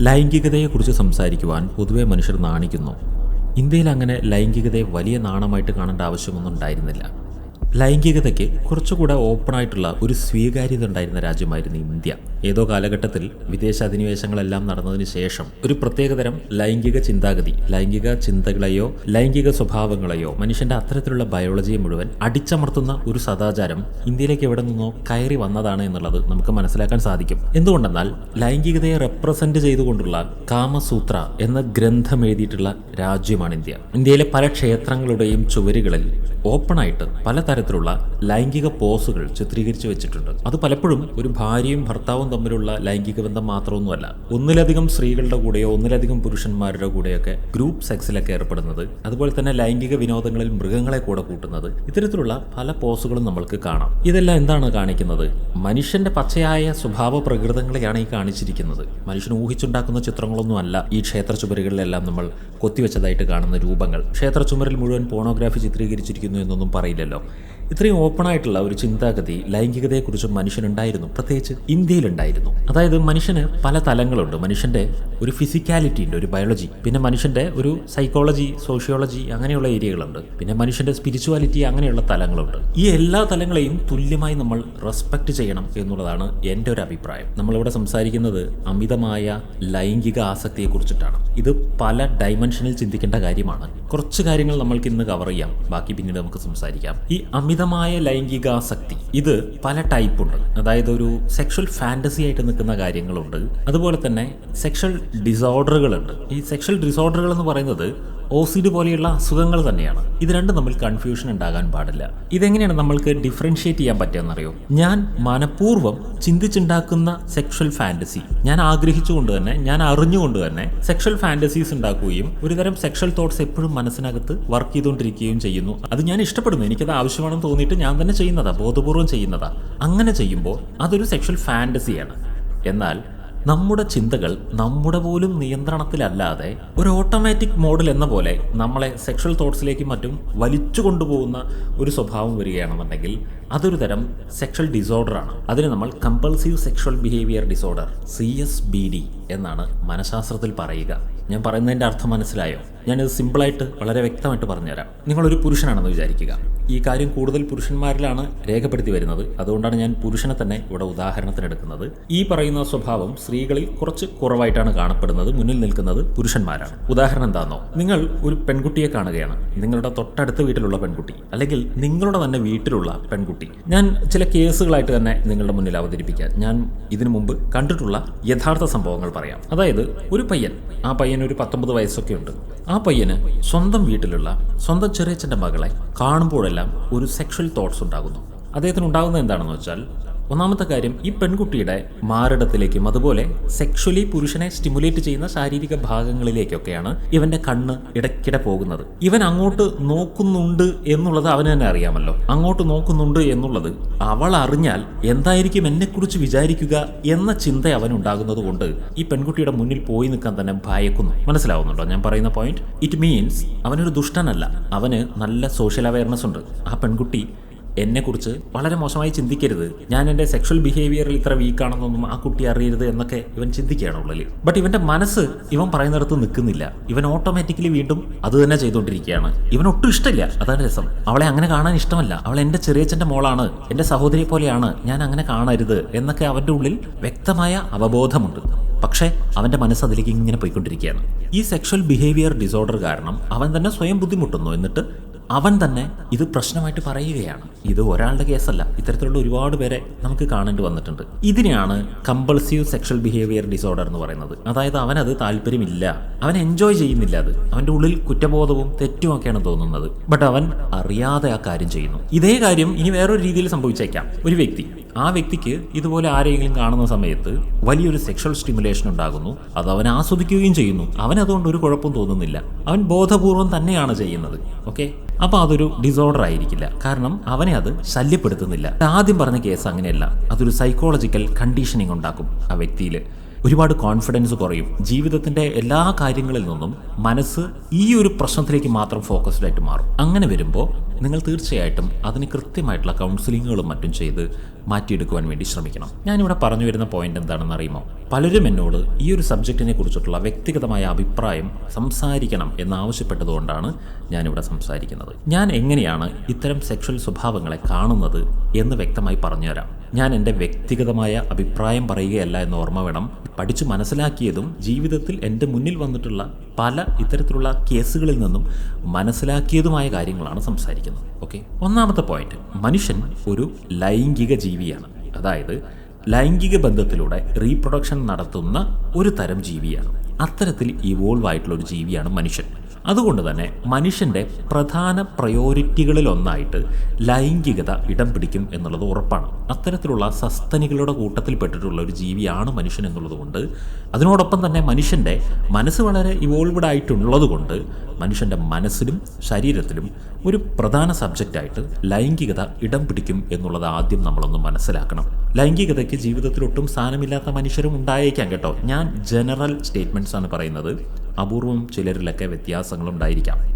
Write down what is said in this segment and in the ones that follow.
ലൈംഗികതയെക്കുറിച്ച് സംസാരിക്കുവാൻ പൊതുവെ മനുഷ്യർ നാണിക്കുന്നു. ഇന്ത്യയിൽ അങ്ങനെ ലൈംഗികതയെ വലിയ നാണമായിട്ട് കാണേണ്ട ആവശ്യമൊന്നും ഉണ്ടായിരുന്നില്ല. ലൈംഗികതയ്ക്ക് കുറച്ചുകൂടെ ഓപ്പണായിട്ടുള്ള ഒരു സ്വീകാര്യത ഉണ്ടായിരുന്ന രാജ്യമായിരുന്നു ഇന്ത്യ. ഏതോ കാലഘട്ടത്തിൽ വിദേശ അധിനിവേശങ്ങളെല്ലാം നടന്നതിന് ശേഷം ഒരു പ്രത്യേകതരം ലൈംഗിക ചിന്താഗതി ലൈംഗിക ചിന്തകളെയോ ലൈംഗിക സ്വഭാവങ്ങളെയോ മനുഷ്യന്റെ അത്തരത്തിലുള്ള ബയോളജിയെ മുഴുവൻ അടിച്ചമർത്തുന്ന ഒരു സദാചാരം ഇന്ത്യയിലേക്ക് എവിടെ നിന്നോ കയറി വന്നതാണ് എന്നുള്ളത് നമുക്ക് മനസ്സിലാക്കാൻ സാധിക്കും. എന്തുകൊണ്ടെന്നാൽ ലൈംഗികതയെ റെപ്രസെന്റ് ചെയ്തുകൊണ്ടുള്ള കാമസൂത്ര എന്ന ഗ്രന്ഥം എഴുതിയിട്ടുള്ള രാജ്യമാണ് ഇന്ത്യ. ഇന്ത്യയിലെ പല ക്ഷേത്രങ്ങളുടെയും ചുവരുകളിൽ ഓപ്പണായിട്ട് പലതരത്തിലുള്ള ലൈംഗിക പോസുകൾ ചിത്രീകരിച്ചു വെച്ചിട്ടുണ്ട്. അത് പലപ്പോഴും ഒരു ഭാര്യയും ഭർത്താവും തമ്മിലുള്ള ലൈംഗിക ബന്ധം മാത്രമൊന്നുമല്ല. ഒന്നിലധികം സ്ത്രീകളുടെ കൂടെയോ ഒന്നിലധികം പുരുഷന്മാരുടെ കൂടെയൊക്കെ ഗ്രൂപ്പ് സെക്സിലൊക്കെ ഏർപ്പെടുന്നത് അതുപോലെ തന്നെ ലൈംഗിക വിനോദങ്ങളിൽ മൃഗങ്ങളെ കൂടെ കൂട്ടുന്നത് ഇത്തരത്തിലുള്ള പല പോസുകളും നമ്മൾക്ക് കാണാം. ഇതെല്ലാം എന്താണ് കാണിക്കുന്നത്? മനുഷ്യന്റെ പച്ചയായ സ്വഭാവ പ്രകൃതങ്ങളെയാണ് ഈ കാണിച്ചിരിക്കുന്നത്. മനുഷ്യൻ ഊഹിച്ചുണ്ടാക്കുന്ന ചിത്രങ്ങളൊന്നും അല്ല ഈ ക്ഷേത്ര ചുമരുകളിലെല്ലാം നമ്മൾ കൊത്തിവെച്ചതായിട്ട് കാണുന്ന രൂപങ്ങൾ. ക്ഷേത്ര ചുമരിൽ മുഴുവൻ പോണോഗ്രാഫി ചിത്രീകരിച്ചിരിക്കുന്നു എന്നൊന്നും പറയില്ലല്ലോ. ഇത്രയും ഓപ്പണായിട്ടുള്ള ഒരു ചിന്താഗതി ലൈംഗികതയെക്കുറിച്ച് മനുഷ്യനുണ്ടായിരുന്നു. പ്രത്യേകിച്ച് ഇന്ത്യയിലുണ്ടായിരുന്നു. അതായത് മനുഷ്യന് പല തലങ്ങളുണ്ട്. മനുഷ്യന്റെ ഒരു ഫിസിക്കാലിറ്റി ഉണ്ട് ഒരു ബയോളജി പിന്നെ മനുഷ്യന്റെ ഒരു സൈക്കോളജി സോഷ്യോളജി അങ്ങനെയുള്ള ഏരിയകളുണ്ട് പിന്നെ മനുഷ്യന്റെ സ്പിരിച്വാലിറ്റി അങ്ങനെയുള്ള തലങ്ങളുണ്ട്. ഈ എല്ലാ തലങ്ങളെയും തുല്യമായി നമ്മൾ റെസ്പെക്ട് ചെയ്യണം എന്നുള്ളതാണ് എന്റെ ഒരു അഭിപ്രായം. നമ്മളിവിടെ സംസാരിക്കുന്നത് അമിതമായ ലൈംഗിക ആസക്തിയെക്കുറിച്ചിട്ടാണ്. ഇത് പല ഡൈമെൻഷനിൽ ചിന്തിക്കേണ്ട കാര്യമാണ്. കുറച്ച് കാര്യങ്ങൾ നമ്മൾക്ക് ഇന്ന് കവർ ചെയ്യാം. ബാക്കി പിന്നീട് നമുക്ക് സംസാരിക്കാം. ഈ അമിതമായ ലൈംഗികാസക്തി. ഇത് പല ടൈപ്പ് ഉണ്ട് അതായത് ഒരു സെക്ഷൽ ഫാന്റസി ആയിട്ട് നിൽക്കുന്ന കാര്യങ്ങളുണ്ട്. അതുപോലെ തന്നെ സെക്ഷൽ ഡിസോർഡറുകളുണ്ട് ഈ സെക്ഷൽ ഡിസോർഡറുകൾ എന്ന് പറയുന്നത് ഓസിഡ് പോലെയുള്ള അസുഖങ്ങൾ തന്നെയാണ്. ഇത് രണ്ടും തമ്മിൽ കൺഫ്യൂഷൻ ഉണ്ടാകാൻ പാടില്ല. ഇതെങ്ങനെയാണ് നമ്മൾക്ക് ഡിഫറൻഷിയേറ്റ് ചെയ്യാൻ പറ്റുമെന്നറിയോ ഞാൻ മനഃപൂർവം ചിന്തിച്ചുണ്ടാക്കുന്ന സെക്ഷൽ ഫാന്റസി ഞാൻ ആഗ്രഹിച്ചുകൊണ്ട് തന്നെ ഞാൻ അറിഞ്ഞുകൊണ്ട് തന്നെ സെക്ഷൽ ഫാന്റസീസ് ഉണ്ടാക്കുകയും ഒരുതരം സെക്ഷൽ തോട്ട്സ് എപ്പോഴും മനസ്സിനകത്ത് വർക്ക് ചെയ്തുകൊണ്ടിരിക്കുകയും ചെയ്യുന്നു. അത് ഞാൻ ഇഷ്ടപ്പെടുന്നു. എനിക്കത് ആവശ്യമാണെന്ന് തോന്നിയിട്ട് ഞാൻ തന്നെ ചെയ്യുന്നതാ. ബോധപൂർവം ചെയ്യുന്നതാ. അങ്ങനെ ചെയ്യുമ്പോൾ അതൊരു സെക്ഷൽ ഫാന്റസിയാണ് എന്നാൽ നമ്മുടെ ചിന്തകൾ നമ്മുടെ പോലും നിയന്ത്രണത്തിലല്ലാതെ ഒരു ഓട്ടോമാറ്റിക് മോഡൽ എന്ന പോലെ നമ്മളെ സെക്ഷൽ തോട്ട്സിലേക്കും മറ്റും വലിച്ചു കൊണ്ടുപോകുന്ന ഒരു സ്വഭാവം വരികയാണെന്നുണ്ടെങ്കിൽ അതൊരു തരം സെക്ഷൽ ഡിസോർഡറാണ് അതിന് നമ്മൾ compulsive sexual behaviour disorder C S B D എന്നാണ് മനഃശാസ്ത്രത്തിൽ പറയുക. ഞാൻ പറയുന്നതിന്റെ അർത്ഥം മനസ്സിലായോ? ഞാനിത് സിമ്പിളായിട്ട് വളരെ വ്യക്തമായിട്ട് പറഞ്ഞുതരാം. നിങ്ങളൊരു പുരുഷനാണെന്ന് വിചാരിക്കുക. ഈ കാര്യം കൂടുതൽ പുരുഷന്മാരിലാണ് രേഖപ്പെടുത്തി വരുന്നത്. അതുകൊണ്ടാണ് ഞാൻ പുരുഷനെ തന്നെ ഇവിടെ ഉദാഹരണത്തിനെടുക്കുന്നത് ഈ പറയുന്ന സ്വഭാവം സ്ത്രീകളിൽ കുറച്ച് കുറവായിട്ടാണ് കാണപ്പെടുന്നത്. മുന്നിൽ നിൽക്കുന്നത് പുരുഷന്മാരാണ്. ഉദാഹരണം എന്താണെന്നോ നിങ്ങൾ ഒരു പെൺകുട്ടിയെ കാണുകയാണ്. നിങ്ങളുടെ തൊട്ടടുത്ത വീട്ടിലുള്ള പെൺകുട്ടി അല്ലെങ്കിൽ നിങ്ങളുടെ തന്നെ വീട്ടിലുള്ള പെൺകുട്ടി. ഞാൻ ചില കേസുകളായിട്ട് തന്നെ നിങ്ങളുടെ മുന്നിൽ അവതരിപ്പിക്കാം. ഞാൻ ഇതിനു മുമ്പ് കണ്ടിട്ടുള്ള യഥാർത്ഥ സംഭവങ്ങൾ പറയാം. അതായത് ഒരു പയ്യൻ. ആ പയ്യൻ ഒരു പത്തൊമ്പത് വയസ്സൊക്കെ ഉണ്ട് ആ പയ്യന് സ്വന്തം വീട്ടിലുള്ള സ്വന്തം ചെറിയച്ഛന്റെ മകളെ കാണുമ്പോഴെല്ലാം ഒരു സെക്ഷൽ തോട്ട്സ് ഉണ്ടാകുന്നു. അദ്ദേഹത്തിന് ഉണ്ടാകുന്നത് എന്താണെന്ന് വെച്ചാൽ ഒന്നാമത്തെ കാര്യം ഈ പെൺകുട്ടിയുടെ മാറിടത്തിലേക്കും അതുപോലെ സെക്ഷലി പുരുഷനെ സ്റ്റിമുലേറ്റ് ചെയ്യുന്ന ശാരീരിക ഭാഗങ്ങളിലേക്കൊക്കെയാണ് ഇവന്റെ കണ്ണ് ഇടയ്ക്കിടെ പോകുന്നത്. ഇവൻ അങ്ങോട്ട് നോക്കുന്നുണ്ട് എന്നുള്ളത് അവന് തന്നെ അറിയാമല്ലോ. അങ്ങോട്ട് നോക്കുന്നുണ്ട് എന്നുള്ളത് അവൾ അറിഞ്ഞാൽ എന്തായിരിക്കും എന്നെക്കുറിച്ച് വിചാരിക്കുക എന്ന ചിന്ത അവനുണ്ടാകുന്നത് കൊണ്ട് ഈ പെൺകുട്ടിയുടെ മുന്നിൽ പോയി നിൽക്കാൻ തന്നെ ഭയക്കുന്നു. മനസ്സിലാവുന്നുണ്ടോ? ഞാൻ പറയുന്ന പോയിന്റ് ഇറ്റ് മീൻസ് അവനൊരു ദുഷ്ടനല്ല. അവന് നല്ല സോഷ്യൽ അവയർനെസ് ഉണ്ട്. ആ പെൺകുട്ടി എന്നെക്കുറിച്ച് വളരെ മോശമായി ചിന്തിക്കരുത്. ഞാൻ എന്റെ സെക്ഷൽ ബിഹേവിയറിൽ ഇത്ര വീക്കാണെന്നൊന്നും ആ കുട്ടി അറിയരുത് എന്നൊക്കെ ഇവൻ ചിന്തിക്കുകയാണ് ഉള്ളിൽ ബട്ട് ഇവന്റെ മനസ്സ് ഇവൻ പറയുന്നിടത്ത് നിൽക്കുന്നില്ല. ഇവൻ ഓട്ടോമാറ്റിക്കലി വീണ്ടും അത് തന്നെ ചെയ്തുകൊണ്ടിരിക്കുകയാണ്. ഇവൻ ഒട്ടും ഇഷ്ടമില്ല. അതാണ് രസം. അവളെ അങ്ങനെ കാണാൻ ഇഷ്ടമല്ല. അവൾ എന്റെ ചെറിയച്ഛന്റെ മോളാണ്. എന്റെ സഹോദരിയെ പോലെയാണ്. ഞാൻ അങ്ങനെ കാണരുത് എന്നൊക്കെ അവന്റെ ഉള്ളിൽ വ്യക്തമായ അവബോധമുണ്ട്. പക്ഷേ അവന്റെ മനസ്സ് അതിലേക്ക് ഇങ്ങനെ പോയിക്കൊണ്ടിരിക്കുകയാണ്. ഈ സെക്ഷൽ ബിഹേവിയർ ഡിസോർഡർ കാരണം അവൻ തന്നെ സ്വയം ബുദ്ധിമുട്ടുന്നു. എന്നിട്ട് അവൻ തന്നെ ഇത് പ്രശ്നമായിട്ട് പറയുകയാണ്. ഇത് ഒരാളുടെ കേസല്ല. ഇത്തരത്തിലുള്ള ഒരുപാട് പേരെ നമുക്ക് കാണേണ്ടി വന്നിട്ടുണ്ട്. ഇതിനെയാണ് കമ്പൾസീവ് സെക്ഷൽ ബിഹേവിയർ ഡിസോർഡർ എന്ന് പറയുന്നത്. അതായത് അവനത് താല്പര്യമില്ല. അവൻ എൻജോയ് ചെയ്യുന്നില്ല അത്. അവന്റെ ഉള്ളിൽ കുറ്റബോധവും തെറ്റും ഒക്കെയാണ് തോന്നുന്നത്. ബട്ട് അവൻ അറിയാതെ ആ കാര്യം ചെയ്യുന്നു. ഇതേ കാര്യം ഇനി വേറൊരു രീതിയിൽ സംഭവിച്ചേക്കാം. ഒരു വ്യക്തി ആ വ്യക്തിക്ക് ഇതുപോലെ ആരെങ്കിലും കാണുന്ന സമയത്ത് വലിയൊരു സെക്ഷൽ സ്റ്റിമുലേഷൻ ഉണ്ടാകുന്നു. അത് അവൻ ആസ്വദിക്കുകയും ചെയ്യുന്നു. അവൻ അതുകൊണ്ട് ഒരു കുഴപ്പം തോന്നുന്നില്ല. അവൻ ബോധപൂർവം തന്നെയാണ് ചെയ്യുന്നത്. ഓക്കെ അപ്പോൾ അതൊരു ഡിസോർഡർ ആയിരിക്കില്ല. കാരണം അവനെ അത് ശല്യപ്പെടുത്തുന്നില്ല. ആദ്യം പറഞ്ഞ കേസ് അങ്ങനെയല്ല. അതൊരു സൈക്കോളജിക്കൽ കണ്ടീഷനിങ് ഉണ്ടാക്കും ആ വ്യക്തിയിൽ ഒരുപാട് കോൺഫിഡൻസ് കുറയും. ജീവിതത്തിന്റെ എല്ലാ കാര്യങ്ങളിൽ നിന്നും മനസ്സ് ഈ ഒരു പ്രശ്നത്തിലേക്ക് മാത്രം ഫോക്കസ്ഡ് ആയിട്ട് മാറും. അങ്ങനെ വരുമ്പോൾ നിങ്ങൾ തീർച്ചയായിട്ടും അതിന് കൃത്യമായിട്ടുള്ള കൗൺസിലിങ്ങുകളും മറ്റും ചെയ്ത് മാറ്റിയെടുക്കുവാൻ വേണ്ടി ശ്രമിക്കണം. ഞാനിവിടെ പറഞ്ഞു വരുന്ന പോയിന്റ് എന്താണെന്ന് അറിയുമോ? പലരും എന്നോട് ഈ ഒരു സബ്ജക്റ്റിനെ കുറിച്ചിട്ടുള്ള വ്യക്തിഗതമായ അഭിപ്രായം സംസാരിക്കണം എന്നാവശ്യപ്പെട്ടതുകൊണ്ടാണ് ഞാനിവിടെ സംസാരിക്കുന്നത്. ഞാൻ എങ്ങനെയാണ് ഇത്തരം സെക്ഷൽ സ്വഭാവങ്ങളെ കാണുന്നത് എന്ന് വ്യക്തമായി പറഞ്ഞുതരാം. ഞാൻ എന്റെ വ്യക്തിഗതമായ അഭിപ്രായം പറയുകയല്ല എന്ന് ഓർമ്മ വേണം. പഠിച്ചു മനസ്സിലാക്കിയതും ജീവിതത്തിൽ എന്റെ മുന്നിൽ വന്നിട്ടുള്ള പല ഇത്തരത്തിലുള്ള കേസുകളിൽ നിന്നും മനസ്സിലാക്കിയതുമായ കാര്യങ്ങളാണ് സംസാരിക്കുന്നത്. ഓക്കെ? ഒന്നാമത്തെ പോയിന്റ് മനുഷ്യൻ ഒരു ലൈംഗിക ജീവിയാണ്. അതായത് ലൈംഗിക ബന്ധത്തിലൂടെ റീപ്രൊഡക്ഷൻ നടത്തുന്ന ഒരു തരം ജീവിയാണ്. അത്തരത്തിൽ ഇവോൾവ് ആയിട്ടുള്ള ഒരു ജീവിയാണ് മനുഷ്യൻ. അതുകൊണ്ട് തന്നെ മനുഷ്യന്റെ പ്രധാന പ്രയോറിറ്റികളിൽ ഒന്നായിട്ട് ലൈംഗികത ഇടം പിടിക്കും എന്നുള്ളത് ഉറപ്പാണ്. അത്തരത്തിലുള്ള സസ്തനികളുടെ കൂട്ടത്തിൽപ്പെട്ടിട്ടുള്ള ഒരു ജീവിയാണ് മനുഷ്യൻ എന്നുള്ളതുകൊണ്ട് അതിനോടൊപ്പം തന്നെ മനുഷ്യന്റെ മനസ്സ് വളരെ ഇവോൾവഡ് ആയിട്ടുള്ളതുകൊണ്ട് മനുഷ്യന്റെ മനസ്സിലും ശരീരത്തിലും ഒരു പ്രധാന സബ്ജക്റ്റായിട്ട് ലൈംഗികത ഇടം പിടിക്കും എന്നുള്ളത് ആദ്യം നമ്മളൊന്ന് മനസ്സിലാക്കണം. ലൈംഗികതയ്ക്ക് ജീവിതത്തിൽ ഒട്ടും സ്ഥാനമില്ലാത്ത മനുഷ്യരും ഉണ്ടായേക്കാം കേട്ടോ. ഞാൻ ജനറൽ സ്റ്റേറ്റ്മെന്റ്സ് ആണ് പറയുന്നത്. അപൂർവം ചിലരിലൊക്കെ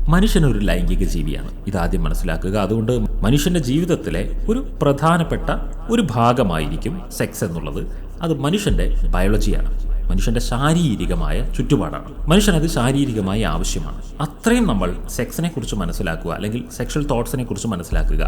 മനുഷ്യൻ ഒരു ലൈംഗിക ജീവിയാണ്. ഇതാദ്യം മനസ്സിലാക്കുക. അതുകൊണ്ട് മനുഷ്യന്റെ ജീവിതത്തിലെ ഒരു പ്രധാനപ്പെട്ട ഒരു ഭാഗമായിരിക്കും സെക്സ് എന്നുള്ളത്. അത് മനുഷ്യന്റെ ബയോളജിയാണ്. മനുഷ്യന്റെ ശാരീരികമായ ചുറ്റുപാടാണ്. മനുഷ്യനത് ശാരീരികമായി ആവശ്യമാണ്. അത്രയും നമ്മൾ സെക്സിനെ കുറിച്ച് മനസ്സിലാക്കുക അല്ലെങ്കിൽ സെക്ഷൽ തോട്ട്സിനെ കുറിച്ച് മനസ്സിലാക്കുക.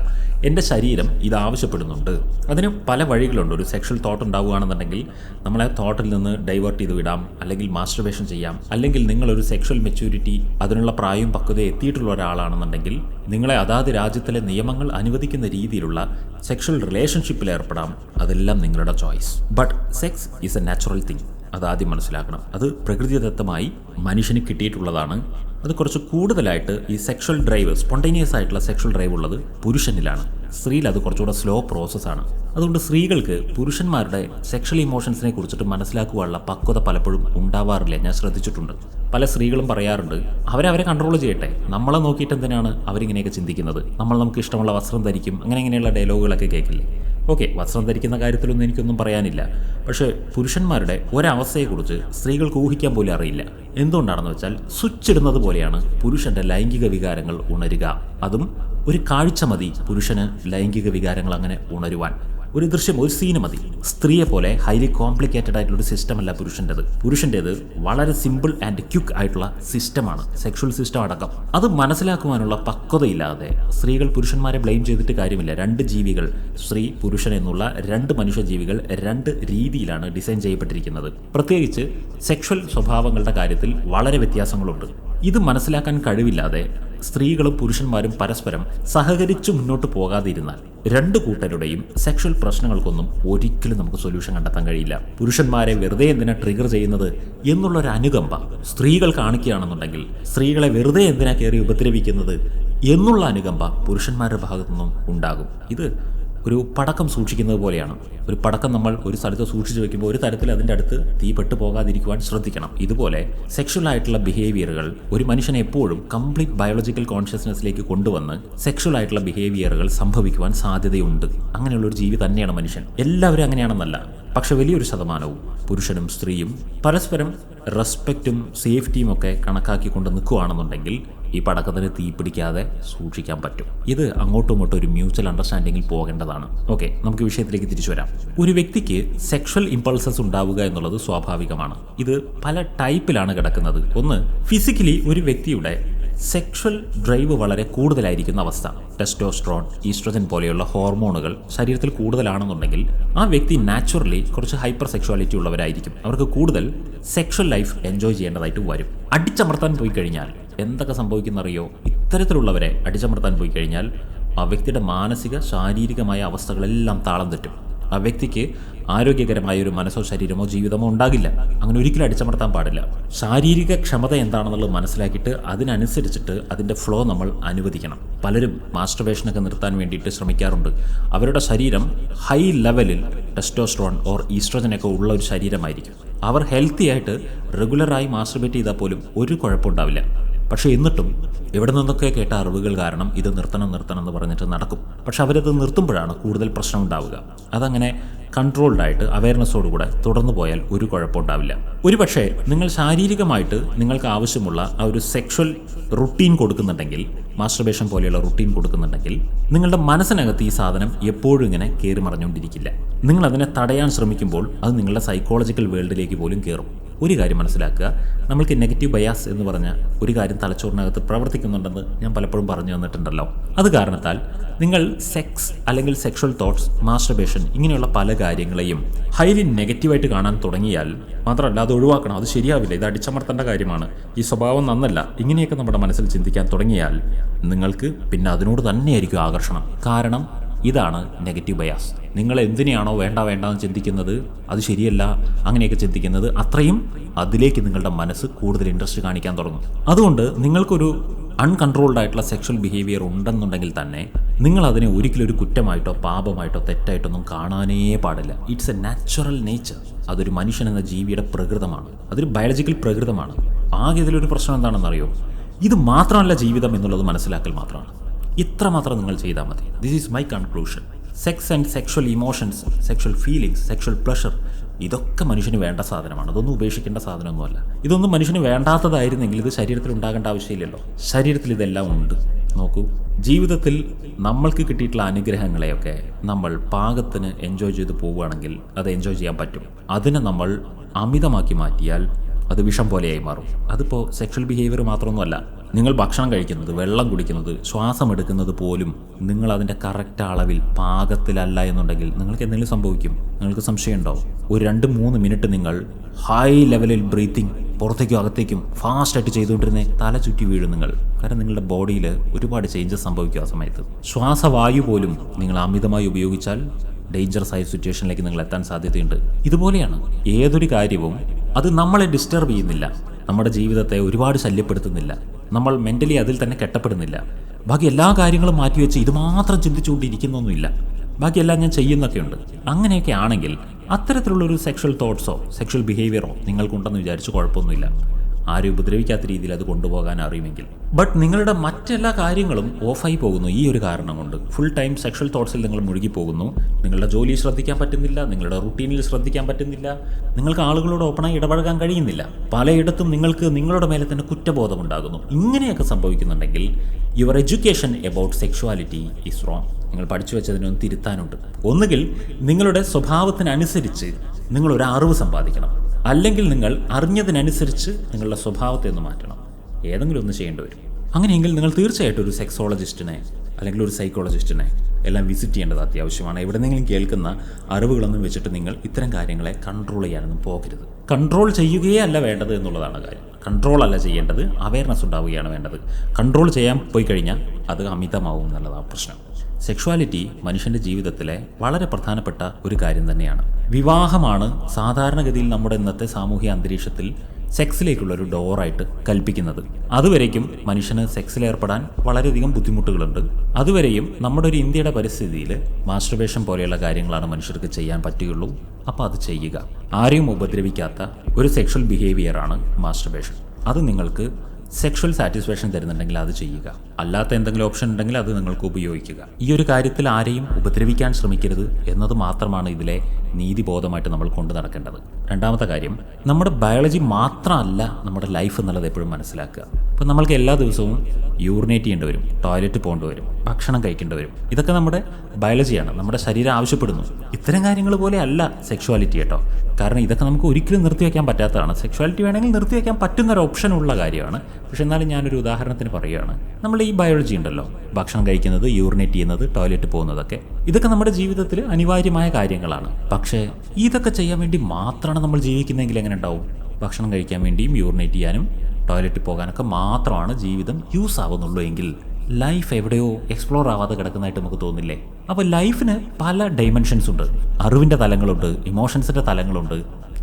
എന്റെ ശരീരം ഇത് ആവശ്യപ്പെടുന്നുണ്ട്. അതിന് പല വഴികളുണ്ട്. ഒരു സെക്ഷൽ തോട്ട് ഉണ്ടാവുകയാണെന്നുണ്ടെങ്കിൽ നമ്മളെ തോട്ടിൽ നിന്ന് ഡൈവേർട്ട് ചെയ്ത് വിടാം അല്ലെങ്കിൽ മാസ്റ്റർബേഷൻ ചെയ്യാം. അല്ലെങ്കിൽ നിങ്ങളൊരു സെക്ഷൽ മെച്യൂരിറ്റി അതിനുള്ള പ്രായവും പക്വത എത്തിയിട്ടുള്ള ഒരാളാണെന്നുണ്ടെങ്കിൽ നിങ്ങളെ അതാത് രാജ്യത്തിലെ നിയമങ്ങൾ അനുവദിക്കുന്ന രീതിയിലുള്ള സെക്ഷൽ റിലേഷൻഷിപ്പിൽ ഏർപ്പെടാം. അതെല്ലാം നിങ്ങളുടെ choice but sex is a natural thing അതാദ്യം മനസ്സിലാക്കണം. അത് പ്രകൃതിദത്തമായി മനുഷ്യന് കിട്ടിയിട്ടുള്ളതാണ്. അത് കുറച്ച് കൂടുതലായിട്ട് ഈ സെക്ഷൽ ഡ്രൈവ് സ്പോണ്ടേനിയസ് ആയിട്ടുള്ള സെക്ഷൽ ഡ്രൈവ് ഉള്ളത് പുരുഷനിലാണ്. സ്ത്രീയിൽ അത് കുറച്ചുകൂടെ സ്ലോ പ്രോസസ്സാണ് അതുകൊണ്ട് സ്ത്രീകൾക്ക് പുരുഷന്മാരുടെ സെക്ഷൽ ഇമോഷൻസിനെ കുറിച്ചിട്ട് മനസ്സിലാക്കുവാനുള്ള പക്വത പലപ്പോഴും ഉണ്ടാവാറില്ല. ഞാൻ ശ്രദ്ധിച്ചിട്ടുണ്ട്. പല സ്ത്രീകളും പറയാറുണ്ട് അവരവരെ കൺട്രോൾ ചെയ്യട്ടെ. നമ്മളെ നോക്കിയിട്ട് എന്തിനാണ് അവരിങ്ങനെയൊക്കെ ചിന്തിക്കുന്നത്? നമ്മൾ നമുക്ക് ഇഷ്ടമുള്ള വസ്ത്രം ധരിക്കും. അങ്ങനെ ഇങ്ങനെയുള്ള ഡയലോഗുകളൊക്കെ കേൾക്കില്ലേ ഓക്കെ വസ്ത്രം ധരിക്കുന്ന കാര്യത്തിലൊന്നും എനിക്കൊന്നും പറയാനില്ല. പക്ഷേ പുരുഷന്മാരുടെ ഒരവസ്ഥയെക്കുറിച്ച് സ്ത്രീകൾക്ക് ഊഹിക്കാൻ പോലും അറിയില്ല. എന്തുകൊണ്ടാണെന്ന് വെച്ചാൽ സ്വിച്ച് ഇടുന്നത് പോലെയാണ് പുരുഷന്റെ ലൈംഗിക വികാരങ്ങൾ ഉണരുക. അതും ഒരു കാഴ്ച മതി പുരുഷന് ലൈംഗിക വികാരങ്ങൾ അങ്ങനെ ഉണരുവാൻ. ഒരു ദൃശ്യം ഒരു സീന് മതി. സ്ത്രീയെ പോലെ ഹൈലി കോംപ്ലിക്കേറ്റഡ് ആയിട്ടുള്ള ഒരു സിസ്റ്റം അല്ല പുരുഷന്റെത്. വളരെ സിമ്പിൾ ആൻഡ് ക്യുക്ക് ആയിട്ടുള്ള സിസ്റ്റമാണ് സെക്ഷൽ സിസ്റ്റം അടക്കം. അത് മനസ്സിലാക്കുവാനുള്ള പക്വതയില്ലാതെ സ്ത്രീകൾ പുരുഷന്മാരെ ബ്ലെയിം ചെയ്തിട്ട് കാര്യമില്ല. രണ്ട് ജീവികൾ സ്ത്രീ പുരുഷൻ എന്നുള്ള രണ്ട് മനുഷ്യജീവികൾ രണ്ട് രീതിയിലാണ് ഡിസൈൻ ചെയ്യപ്പെട്ടിരിക്കുന്നത്. പ്രത്യേകിച്ച് സെക്ഷൽ സ്വഭാവങ്ങളുടെ കാര്യത്തിൽ വളരെ വ്യത്യാസങ്ങളുണ്ട്. ഇത് മനസ്സിലാക്കാൻ കഴിവില്ലാതെ സ്ത്രീകളും പുരുഷന്മാരും പരസ്പരം സഹകരിച്ചു മുന്നോട്ട് പോകാതിരുന്നാൽ രണ്ട് കൂട്ടരുടെയും സെക്ഷൽ പ്രശ്നങ്ങൾക്കൊന്നും ഒരിക്കലും നമുക്ക് സൊല്യൂഷൻ കണ്ടെത്താൻ കഴിയില്ല. പുരുഷന്മാരെ വെറുതെ എന്തിനാ ട്രിഗർ ചെയ്യുന്നത് എന്നുള്ളൊരു അനുകമ്പ സ്ത്രീകൾ കാണിക്കുകയാണെന്നുണ്ടെങ്കിൽ സ്ത്രീകളെ വെറുതെ എന്തിനാ കയറി ഉപദ്രവിക്കുന്നത് എന്നുള്ള അനുകമ്പ പുരുഷന്മാരുടെ ഭാഗത്തു നിന്നും ഉണ്ടാകും. ഇത് ഒരു പടക്കം സൂക്ഷിക്കുന്നത് പോലെയാണ്. ഒരു പടക്കം നമ്മൾ ഒരു സ്ഥലത്ത് സൂക്ഷിച്ചു വെക്കുമ്പോൾ ഒരു തരത്തിൽ അതിന്റെ അടുത്ത് തീ പെട്ടു പോകാതിരിക്കുവാൻ ശ്രദ്ധിക്കണം. ഇതുപോലെ സെക്ഷൽ ആയിട്ടുള്ള ബിഹേവിയറുകൾ ഒരു മനുഷ്യനെ എപ്പോഴും കംപ്ലീറ്റ് ബയോളജിക്കൽ കോൺഷ്യസ്നെസ്സിലേക്ക് കൊണ്ടുവന്ന് സെക്ഷൽ ആയിട്ടുള്ള ബിഹേവിയറുകൾ സംഭവിക്കുവാൻ സാധ്യതയുണ്ട്. അങ്ങനെയുള്ള ഒരു ജീവി തന്നെയാണ് മനുഷ്യൻ. എല്ലാവരും അങ്ങനെയാണെന്നല്ല. പക്ഷെ വലിയൊരു ശതമാനവും പുരുഷനും സ്ത്രീയും പരസ്പരം റെസ്പെക്റ്റും സേഫ്റ്റിയും ഒക്കെ കണക്കാക്കിക്കൊണ്ട് നിൽക്കുകയാണെന്നുണ്ടെങ്കിൽ ഈ പടക്കത്തിന് തീ പിടിക്കാതെ സൂക്ഷിക്കാൻ പറ്റും. ഇത് അങ്ങോട്ടും ഇങ്ങോട്ടും ഒരു മ്യൂച്വൽ അണ്ടർസ്റ്റാൻഡിങ്ങിൽ പോകേണ്ടതാണ്. ഓക്കെ നമുക്ക് വിഷയത്തിലേക്ക് തിരിച്ചു വരാം. ഒരു വ്യക്തിക്ക് സെക്ഷൽ ഇമ്പൾസസ് ഉണ്ടാവുക എന്നുള്ളത് സ്വാഭാവികമാണ്. ഇത് പല ടൈപ്പിലാണ് കിടക്കുന്നത്. ഒന്ന് ഫിസിക്കലി ഒരു വ്യക്തിയുടെ സെക്ഷൽ ഡ്രൈവ് വളരെ കൂടുതലായിരിക്കുന്ന അവസ്ഥ. ടെസ്റ്റോസ്ട്രോൺ ഈസ്ട്രജൻ പോലെയുള്ള ഹോർമോണുകൾ ശരീരത്തിൽ കൂടുതലാണെന്നുണ്ടെങ്കിൽ ആ വ്യക്തി നാച്ചുറലി കുറച്ച് ഹൈപ്പർ സെക്ഷുവാലിറ്റി ഉള്ളവരായിരിക്കും. അവർക്ക് കൂടുതൽ സെക്ഷൽ ലൈഫ് എൻജോയ് ചെയ്യേണ്ടതായിട്ട് വരും. അടിച്ചമർത്താൻ പോയി കഴിഞ്ഞാൽ എന്തൊക്കെ സംഭവിക്കുന്നറിയോ? ഇത്തരത്തിലുള്ളവരെ അടിച്ചമർത്താൻ പോയി കഴിഞ്ഞാൽ ആ വ്യക്തിയുടെ മാനസിക ശാരീരികമായ അവസ്ഥകളെല്ലാം താളം തെറ്റും. ആ വ്യക്തിക്ക് ആരോഗ്യകരമായ ഒരു മനസ്സോ ശരീരമോ ജീവിതമോ ഉണ്ടാകില്ല. അങ്ങനെ ഒരിക്കലും അടിച്ചമർത്താൻ പാടില്ല. ശാരീരിക ക്ഷമത എന്താണെന്നുള്ളത് മനസ്സിലാക്കിയിട്ട് അതിനനുസരിച്ചിട്ട് അതിന്റെ ഫ്ലോ നമ്മൾ അനുവദിക്കണം. പലരും മാസ്റ്റർബേഷനൊക്കെ നിർത്താൻ വേണ്ടിയിട്ട് ശ്രമിക്കാറുണ്ട്. അവരുടെ ശരീരം ഹൈ ലെവലിൽ ടെസ്റ്റോസ്ട്രോൺ ഓർ ഈസ്ട്രോജനൊക്കെ ഉള്ള ഒരു ശരീരമായിരിക്കും. അവർ ഹെൽത്തി ആയിട്ട് റെഗുലറായി മാസ്റ്റർബേറ്റ് ചെയ്താൽ പോലും ഒരു കുഴപ്പമുണ്ടാവില്ല. പക്ഷേ എന്നിട്ടും എവിടെ നിന്നൊക്കെ കേട്ട അറിവുകൾ കാരണം ഇത് നിർത്തണം നിർത്തണം എന്ന് പറഞ്ഞിട്ട് നടക്കും. പക്ഷെ അവരത് നിർത്തുമ്പോഴാണ് കൂടുതൽ പ്രശ്നം ഉണ്ടാവുക. അതങ്ങനെ കൺട്രോൾഡ് ആയിട്ട് അവയർനെസ്സോടുകൂടെ തുടർന്നു പോയാൽ ഒരു കുഴപ്പമുണ്ടാവില്ല ഒരു പക്ഷേ നിങ്ങൾ ശാരീരികമായിട്ട് നിങ്ങൾക്ക് ആവശ്യമുള്ള ആ ഒരു സെക്ഷൽ റുട്ടീൻ കൊടുക്കുന്നുണ്ടെങ്കിൽ മാസ്റ്റർബേഷൻ പോലെയുള്ള റുട്ടീൻ കൊടുക്കുന്നുണ്ടെങ്കിൽ നിങ്ങളുടെ മനസ്സിനകത്ത് ഈ സാധനം എപ്പോഴും ഇങ്ങനെ കയറി മറിഞ്ഞുകൊണ്ടിരിക്കില്ല. നിങ്ങൾ അതിനെ തടയാൻ ശ്രമിക്കുമ്പോൾ അത് നിങ്ങളുടെ സൈക്കോളജിക്കൽ വേൾഡിലേക്ക് പോലും കയറും. ഒരു കാര്യം മനസ്സിലാക്കുക നമ്മൾക്ക് നെഗറ്റീവ് ബയാസ് എന്ന് പറഞ്ഞ ഒരു കാര്യം തലച്ചോറിനകത്ത് പ്രവർത്തിക്കുന്നുണ്ടെന്ന് ഞാൻ പലപ്പോഴും പറഞ്ഞു തന്നിട്ടുണ്ടല്ലോ. അത് കാരണത്താൽ നിങ്ങൾ സെക്സ് അല്ലെങ്കിൽ സെക്ഷൽ തോട്ട്സ് മാസ്റ്റർബേഷൻ ഇങ്ങനെയുള്ള പല കാര്യങ്ങളെയും ഹൈലി നെഗറ്റീവായിട്ട് കാണാൻ തുടങ്ങിയാൽ മാത്രമല്ല അത് ഒഴിവാക്കണം. അത് ശരിയാവില്ല. ഇത് അടിച്ചമർത്തേണ്ട കാര്യമാണ്. ഈ സ്വഭാവം നന്നല്ല. ഇങ്ങനെയൊക്കെ നമ്മുടെ മനസ്സിൽ ചിന്തിക്കാൻ തുടങ്ങിയാൽ നിങ്ങൾക്ക് പിന്നെ അതിനോട് തന്നെയായിരിക്കും ആകർഷണം. കാരണം ഇതാണ് നെഗറ്റീവ് ബയാസ്. നിങ്ങൾ എന്തിനെയാണോ വേണ്ട വേണ്ട എന്ന് ചിന്തിക്കുന്നത് അത് ശരിയല്ല. അങ്ങനെയൊക്കെ ചിന്തിക്കുന്നത് അത്രയും അതിലേക്ക് നിങ്ങളുടെ മനസ്സ് കൂടുതൽ ഇൻട്രസ്റ്റ് കാണിക്കാൻ തുടങ്ങും. അതുകൊണ്ട് നിങ്ങൾക്കൊരു അൺകൺട്രോൾഡ് ആയിട്ടുള്ള സെക്ഷൽ ബിഹേവിയർ ഉണ്ടെന്നുണ്ടെങ്കിൽ തന്നെ നിങ്ങൾ അതിനെ ഒരിക്കലും ഒരു കുറ്റമായിട്ടോ പാപമായിട്ടോ തെറ്റായിട്ടോ ഒന്നും കാണാനേ പാടില്ല. ഇറ്റ്സ് എ നാച്ചുറൽ നേച്ചർ അതൊരു മനുഷ്യൻ എന്ന ജീവിയുടെ പ്രകൃതമാണ്. അതൊരു ബയോളജിക്കൽ പ്രകൃതമാണ്. ആകെ ഇതിലൊരു പ്രശ്നം എന്താണെന്നറിയോ? ഇത് മാത്രമല്ല ജീവിതം എന്നുള്ളത് മനസ്സിലാക്കൽ മാത്രമാണ്. ഇത്ര മാത്രം നിങ്ങൾ ചെയ്താൽ മതി. This is my conclusion sex and sexual emotions sexual feelings sexual pleasure ഇതൊക്കെ മനുഷ്യന് വേണ്ട സാധനമാണ്. അതൊന്നും ഉപേക്ഷിക്കേണ്ട സാധനമൊന്നുമല്ല. ഇതൊന്നും മനുഷ്യന് വേണ്ടാത്തതായിരുന്നെങ്കിൽ ഇത് ശരീരത്തിൽ ഉണ്ടാകേണ്ട ആവശ്യമില്ലല്ലോ. ശരീരത്തിൽ ഇതെല്ലാം ഉണ്ട്. നോക്കൂ ജീവിതത്തിൽ നമ്മൾക്ക് കിട്ടിയിട്ടുള്ള അനുഗ്രഹങ്ങളെയൊക്കെ നമ്മൾ പാകത്തിന് എൻജോയ് ചെയ്ത് പോവുകയാണെങ്കിൽ അത് എൻജോയ് ചെയ്യാൻ പറ്റും. അതിനെ നമ്മൾ അമിതമാക്കി മാറ്റിയാൽ അത് വിഷം പോലെയായി മാറും. അതിപ്പോൾ സെക്ഷൽ ബിഹേവിയർ മാത്രമൊന്നുമല്ല. നിങ്ങൾ ഭക്ഷണം കഴിക്കുന്നത് വെള്ളം കുടിക്കുന്നത് ശ്വാസം എടുക്കുന്നത് പോലും നിങ്ങൾ അതിന്റെ കറക്റ്റ് അളവിൽ പാകത്തിലല്ല എന്നുണ്ടെങ്കിൽ നിങ്ങൾക്ക് എന്തെങ്കിലും സംഭവിക്കും. നിങ്ങൾക്ക് സംശയം ഉണ്ടാവും. ഒരു രണ്ട് മൂന്ന് മിനിറ്റ് നിങ്ങൾ ഹൈ ലെവലിൽ ബ്രീത്തിങ് പുറത്തേക്കും അകത്തേക്കും ഫാസ്റ്റായിട്ട് ചെയ്തുകൊണ്ടിരുന്ന തല ചുറ്റി വീഴും നിങ്ങൾ. കാരണം നിങ്ങളുടെ ബോഡിയിൽ ഒരുപാട് ചേഞ്ചസ് സംഭവിക്കും ആ സമയത്ത്. ശ്വാസവായു പോലും നിങ്ങൾ അമിതമായി ഉപയോഗിച്ചാൽ ഡേഞ്ചറസ് ആയ സിറ്റുവേഷനിലേക്ക് നിങ്ങൾ എത്താൻ സാധ്യതയുണ്ട്. ഇതുപോലെയാണ് ഏതൊരു കാര്യവും അത് നമ്മളെ ഡിസ്റ്റർബ് ചെയ്യുന്നില്ല. നമ്മുടെ ജീവിതത്തെ ഒരുപാട് ശല്യപ്പെടുത്തുന്നില്ല. നമ്മൾ മെന്റലി അതിൽ തന്നെ കെട്ടപ്പെടുന്നില്ല. ബാക്കി എല്ലാ കാര്യങ്ങളും മാറ്റിവെച്ച് ഇത് മാത്രം ചിന്തിച്ചുകൊണ്ടിരിക്കുന്നൊന്നുമില്ല. ബാക്കിയെല്ലാം ഞാൻ ചെയ്യുന്നൊക്കെ ഉണ്ട് അങ്ങനെയൊക്കെ ആണെങ്കിൽ അത്തരത്തിലുള്ളൊരു സെക്ഷൽ തോട്ട്സോ സെക്ഷൽ ബിഹേവിയറോ നിങ്ങൾക്കുണ്ടെന്ന് വിചാരിച്ച് കുഴപ്പമൊന്നുമില്ല. ആരും ഉപദ്രവിക്കാത്ത രീതിയിൽ അത് കൊണ്ടുപോകാൻ അറിയുമെങ്കിൽ. ബട്ട് നിങ്ങളുടെ മറ്റെല്ലാ കാര്യങ്ങളും ഓഫായി പോകുന്നു. ഈ ഒരു കാരണം കൊണ്ട് ഫുൾ ടൈം സെക്ഷൽ തോട്ട്സിൽ നിങ്ങൾ മുഴുകി പോകുന്നു. നിങ്ങളുടെ ജോലി ശ്രദ്ധിക്കാൻ പറ്റുന്നില്ല. നിങ്ങളുടെ റുട്ടീനിൽ ശ്രദ്ധിക്കാൻ പറ്റുന്നില്ല. നിങ്ങൾക്ക് ആളുകളോട് ഓപ്പണായി ഇടപഴകാൻ കഴിയുന്നില്ല. പലയിടത്തും നിങ്ങൾക്ക് നിങ്ങളുടെ മേലെ തന്നെ കുറ്റബോധം ഉണ്ടാകുന്നു. ഇങ്ങനെയൊക്കെ സംഭവിക്കുന്നുണ്ടെങ്കിൽ your education about sexuality is wrong നിങ്ങൾ പഠിച്ചു വെച്ചതിനൊന്നും തിരുത്താനുണ്ട്. ഒന്നുകിൽ നിങ്ങളുടെ സ്വഭാവത്തിനനുസരിച്ച് നിങ്ങളൊരു അറിവ് സമ്പാദിക്കണം. അല്ലെങ്കിൽ നിങ്ങൾ അറിഞ്ഞതിനനുസരിച്ച് നിങ്ങളുടെ സ്വഭാവത്തെ ഒന്ന് മാറ്റണം. ഏതെങ്കിലും ഒന്ന് ചെയ്യേണ്ടി വരും. അങ്ങനെയെങ്കിൽ നിങ്ങൾ തീർച്ചയായിട്ടും ഒരു സെക്സോളജിസ്റ്റിനെ അല്ലെങ്കിൽ ഒരു സൈക്കോളജിസ്റ്റിനെ എല്ലാം വിസിറ്റ് ചെയ്യേണ്ടത് അത്യാവശ്യമാണ്. എവിടെ നിന്നെങ്കിലും കേൾക്കുന്ന അറിവുകളൊന്നും വെച്ചിട്ട് നിങ്ങൾ ഇത്തരം കാര്യങ്ങളെ കൺട്രോൾ ചെയ്യാനൊന്നും പോകരുത്. കൺട്രോൾ ചെയ്യുകയേ അല്ല വേണ്ടത് എന്നുള്ളതാണ് കാര്യം. കൺട്രോൾ അല്ല ചെയ്യേണ്ടത് അവയർനെസ് ഉണ്ടാവുകയാണ് വേണ്ടത്. കൺട്രോൾ ചെയ്യാൻ പോയി കഴിഞ്ഞാൽ അത് അമിതമാവും എന്നുള്ളതാണ് പ്രശ്നം. സെക്ഷുവാലിറ്റി മനുഷ്യന്റെ ജീവിതത്തിലെ വളരെ പ്രധാനപ്പെട്ട ഒരു കാര്യം തന്നെയാണ്. വിവാഹമാണ് സാധാരണഗതിയിൽ നമ്മുടെ ഇന്നത്തെ സാമൂഹിക അന്തരീക്ഷത്തിൽ സെക്സിലേക്കുള്ള ഒരു ഡോറായിട്ട് കൽപ്പിക്കുന്നത്. അതുവരേക്കും മനുഷ്യന് സെക്സിലേർപ്പെടാൻ വളരെയധികം ബുദ്ധിമുട്ടുകളുണ്ട്. അതുവരെയും നമ്മുടെ ഒരു ഇന്ത്യയുടെ പരിസ്ഥിതിയിൽ മാസ്റ്റർബേഷൻ പോലെയുള്ള കാര്യങ്ങളാണ് മനുഷ്യർക്ക് ചെയ്യാൻ പറ്റുകയുള്ളൂ. അപ്പോൾ അത് ചെയ്യുക. ആരെയും ഉപദ്രവിക്കാത്ത ഒരു സെക്ഷൽ ബിഹേവിയറാണ് മാസ്റ്റർബേഷൻ അത് നിങ്ങൾക്ക് സെക്ഷൽ സാറ്റിസ്ഫാക്ഷൻ തരുന്നുണ്ടെങ്കിൽ അത് ചെയ്യുക. അല്ലാത്ത എന്തെങ്കിലും ഓപ്ഷൻ ഉണ്ടെങ്കിൽ അത് നിങ്ങൾക്ക് ഉപയോഗിക്കുക. ഈ ഒരു കാര്യത്തിൽ ആരെയും ഉപദ്രവിക്കാൻ ശ്രമിക്കരുത് എന്നത് മാത്രമാണ് ഇതിലെ നീതിബോധമായിട്ട് നമ്മൾ കൊണ്ടു നടക്കേണ്ടത്. രണ്ടാമത്തെ കാര്യം നമ്മുടെ ബയോളജി മാത്രമല്ല നമ്മുടെ ലൈഫ് എന്നുള്ളത് എപ്പോഴും മനസ്സിലാക്കുക. ഇപ്പം നമ്മൾക്ക് എല്ലാ ദിവസവും യൂറിനേറ്റ് ചെയ്യേണ്ടി വരും ടോയ്ലറ്റ് പോകേണ്ടി വരും ഭക്ഷണം കഴിക്കേണ്ടി വരും. ഇതൊക്കെ നമ്മുടെ ബയോളജിയാണ് നമ്മുടെ ശരീരം ആവശ്യപ്പെടുന്നു. ഇത്തരം കാര്യങ്ങൾ പോലെ അല്ല സെക്ഷുവാലിറ്റി കേട്ടോ. കാരണം ഇതൊക്കെ നമുക്ക് ഒരിക്കലും നിർത്തിവെക്കാൻ പറ്റാത്തതാണ്. സെക്ഷുവാലിറ്റി വേണമെങ്കിൽ നിർത്തിവെക്കാൻ പറ്റുന്ന ഒരു ഓപ്ഷൻ ഉള്ള കാര്യമാണ് പക്ഷെ എന്നാലും ഞാനൊരു ഉദാഹരണത്തിന് പറയുകയാണ്. നമ്മൾ ഈ ബയോളജി ഉണ്ടല്ലോ. ഭക്ഷണം കഴിക്കുന്നത് യൂറിനേറ്റ് ചെയ്യുന്നത് ടോയ്ലറ്റ് പോകുന്നതൊക്കെ. ഇതൊക്കെ നമ്മുടെ ജീവിതത്തിൽ അനിവാര്യമായ കാര്യങ്ങളാണ്. പക്ഷേ ഇതൊക്കെ ചെയ്യാൻ വേണ്ടി മാത്രമാണ് നമ്മൾ ജീവിക്കുന്നതെങ്കിൽ എങ്ങനെ ഉണ്ടാവും? ഭക്ഷണം കഴിക്കാൻ വേണ്ടിയും യൂറിനേറ്റ് ചെയ്യാനും ടോയ്ലറ്റിൽ പോകാനൊക്കെ മാത്രമാണ് ജീവിതം യൂസ് ആവുന്നുള്ളൂ എങ്കിൽ ലൈഫ് എവിടെയോ എക്സ്പ്ലോർ ആവാതെ കിടക്കുന്നതായിട്ട് നമുക്ക് തോന്നില്ലേ? അപ്പോൾ ലൈഫിന് പല ഡൈമെൻഷൻസ് ഉണ്ട്. അറിവിന്റെ തലങ്ങളുണ്ട് ഇമോഷൻസിന്റെ തലങ്ങളുണ്ട്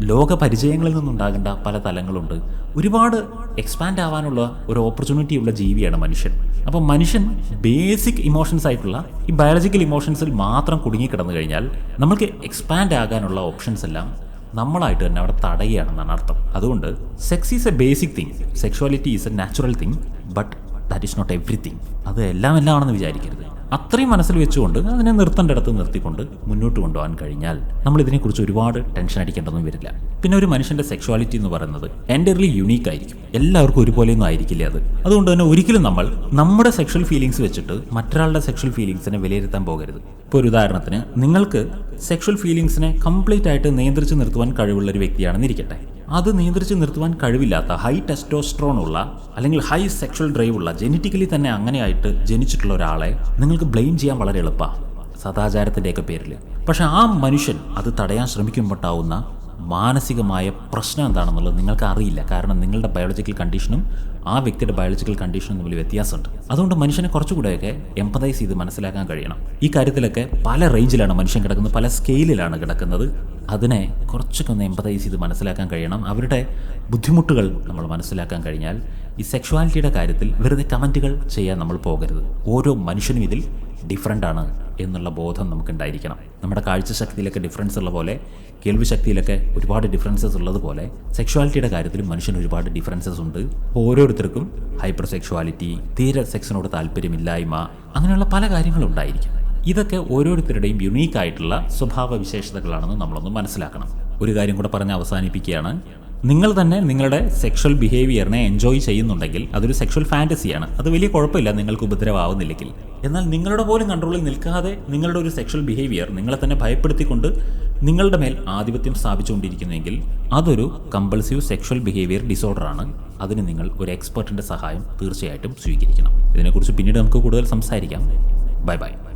ലോക പരിചയങ്ങളിൽ നിന്നുണ്ടാകേണ്ട പല തലങ്ങളുണ്ട്. ഒരുപാട് എക്സ്പാൻഡ് ആവാനുള്ള ഒരു ഓപ്പർച്യൂണിറ്റി ഉള്ള ജീവിയാണ് മനുഷ്യൻ. അപ്പോൾ മനുഷ്യൻ ബേസിക് ഇമോഷൻസ് ആയിട്ടുള്ള ഈ ബയോളജിക്കൽ ഇമോഷൻസിൽ മാത്രം കുടുങ്ങിക്കിടന്നു കഴിഞ്ഞാൽ നമ്മൾക്ക് എക്സ്പാൻഡ് ആകാനുള്ള ഓപ്ഷൻസ് എല്ലാം നമ്മളായിട്ട് തന്നെ അവിടെ തടയുകയാണെന്നാണ് അർത്ഥം. അതുകൊണ്ട് sex is a basic thing sexuality is a natural thing but that is not everything അത് എല്ലാം എല്ലാം ആണെന്ന് വിചാരിക്കരുത്. അത്രയും മനസ്സിൽ വെച്ചുകൊണ്ട് അതിനെ നിർത്തേണ്ടടുത്ത് നിർത്തിക്കൊണ്ട് മുന്നോട്ട് കൊണ്ടുപോകാൻ കഴിഞ്ഞാൽ നമ്മൾ ഇതിനെക്കുറിച്ച് ഒരുപാട് ടെൻഷൻ അടിക്കേണ്ടതൊന്നും വരില്ല. പിന്നെ ഒരു മനുഷ്യന്റെ സെക്ഷുവാലിറ്റി എന്ന് പറയുന്നത് എന്റെർലി യുണീക്ക് ആയിരിക്കും. എല്ലാവർക്കും ഒരുപോലെയൊന്നും ആയിരിക്കില്ല അത്? അതുകൊണ്ട് തന്നെ ഒരിക്കലും നമ്മൾ നമ്മുടെ സെക്ഷൽ ഫീലിങ്സ് വെച്ചിട്ട് മറ്റൊരാളുടെ സെക്ഷൽ ഫീലിങ്സിനെ വിലയിരുത്താൻ പോകരുത്. ഇപ്പോൾ ഒരു ഉദാഹരണത്തിന് നിങ്ങൾക്ക് സെക്ഷൽ ഫീലിങ്സിനെ കംപ്ലീറ്റ് ആയിട്ട് നിയന്ത്രിച്ച് നിർത്തുവാൻ കഴിവുള്ള ഒരു വ്യക്തിയാണെന്ന് ഇരിക്കട്ടെ. അത് നിയന്ത്രിച്ച് നിർത്തുവാൻ കഴിവില്ലാത്ത ഹൈ ടെസ്റ്റോസ്ട്രോൺ ഉള്ള അല്ലെങ്കിൽ ഹൈ സെക്ഷൽ ഡ്രൈവ് ഉള്ള ജെനറ്റിക്കലി തന്നെ അങ്ങനെയായിട്ട് ജനിച്ചിട്ടുള്ള ഒരാളെ നിങ്ങൾക്ക് ബ്ലെയിം ചെയ്യാൻ വളരെ എളുപ്പമാണ് സദാചാരത്തിന്റെയൊക്കെ പേരിൽ പക്ഷെ ആ മനുഷ്യൻ അത് തടയാൻ ശ്രമിക്കുമ്പോണ്ടാവുന്ന മാനസികമായ പ്രശ്നം എന്താണെന്നുള്ളത് നിങ്ങൾക്ക് അറിയില്ല. കാരണം നിങ്ങളുടെ ബയോളജിക്കൽ കണ്ടീഷനും ആ വ്യക്തിയുടെ ബയോളജിക്കൽ കണ്ടീഷനും തമ്മിൽ വ്യത്യാസമുണ്ട്. അതുകൊണ്ട് മനുഷ്യനെ കുറച്ചുകൂടെയൊക്കെ എംപതൈസ് ചെയ്ത് മനസ്സിലാക്കാൻ കഴിയണം. ഈ കാര്യത്തിലൊക്കെ പല റേഞ്ചിലാണ് മനുഷ്യൻ കിടക്കുന്നത് പല സ്കെയിലിലാണ് കിടക്കുന്നത്. അതിനെ കുറച്ചൊക്കെ ഒന്ന് എംപതൈസ് ചെയ്ത് മനസ്സിലാക്കാൻ കഴിയണം. അവരുടെ ബുദ്ധിമുട്ടുകൾ നമ്മൾ മനസ്സിലാക്കാൻ കഴിഞ്ഞാൽ ഈ സെക്ഷുവാലിറ്റിയുടെ കാര്യത്തിൽ വെറുതെ കമന്റുകൾ ചെയ്യാൻ നമ്മൾ പോകരുത്. ഓരോ മനുഷ്യനും ഇതിൽ ഡിഫറെന്റ് ആണ് എന്നുള്ള ബോധം നമുക്കുണ്ടായിരിക്കണം. നമ്മുടെ കാഴ്ചശക്തിയിലൊക്കെ ഡിഫറൻസ് ഉള്ള പോലെ കേൾവി ശക്തിയിലൊക്കെ ഒരുപാട് ഡിഫറൻസസ് ഉള്ളതുപോലെ സെക്ഷുവാലിറ്റിയുടെ കാര്യത്തിലും മനുഷ്യന് ഒരുപാട് ഡിഫറൻസസ് ഉണ്ട്. ഓരോരുത്തർക്കും ഹൈപ്പർ സെക്ഷുവാലിറ്റി തീരെ സെക്സിനോട് താല്പര്യമില്ലായ്മ അങ്ങനെയുള്ള പല കാര്യങ്ങളും ഉണ്ടായിരിക്കും. ഇതൊക്കെ ഓരോരുത്തരുടെയും യുണീക്ക് ആയിട്ടുള്ള സ്വഭാവ വിശേഷതകളാണെന്ന് നമ്മളൊന്ന് മനസ്സിലാക്കണം. ഒരു കാര്യം കൂടെ പറഞ്ഞ് അവസാനിപ്പിക്കുകയാണ്. നിങ്ങൾ തന്നെ നിങ്ങളുടെ സെക്ഷൽ ബിഹേവിയറിനെ എൻജോയ് ചെയ്യുന്നുണ്ടെങ്കിൽ അതൊരു സെക്ഷൽ ഫാന്റസിയാണ് അത് വലിയ കുഴപ്പമില്ല നിങ്ങൾക്ക് ഉപദ്രവമാവുന്നില്ലെങ്കിൽ എന്നാൽ നിങ്ങളുടെ പോലും കൺട്രോളിൽ നിൽക്കാതെ നിങ്ങളുടെ ഒരു സെക്ഷൽ ബിഹേവിയർ നിങ്ങളെ തന്നെ ഭയപ്പെടുത്തിക്കൊണ്ട് നിങ്ങളുടെ മേൽ ആധിപത്യം സ്ഥാപിച്ചുകൊണ്ടിരിക്കുന്നെങ്കിൽ അതൊരു കമ്പൾസീവ് സെക്ഷൽ ബിഹേവിയർ ഡിസോർഡറാണ് അതിന് നിങ്ങൾ ഒരു എക്സ്പെർട്ടിന്റെ സഹായം തീർച്ചയായിട്ടും സ്വീകരിക്കണം. ഇതിനെക്കുറിച്ച് പിന്നീട് നമുക്ക് കൂടുതൽ സംസാരിക്കാം. Bye bye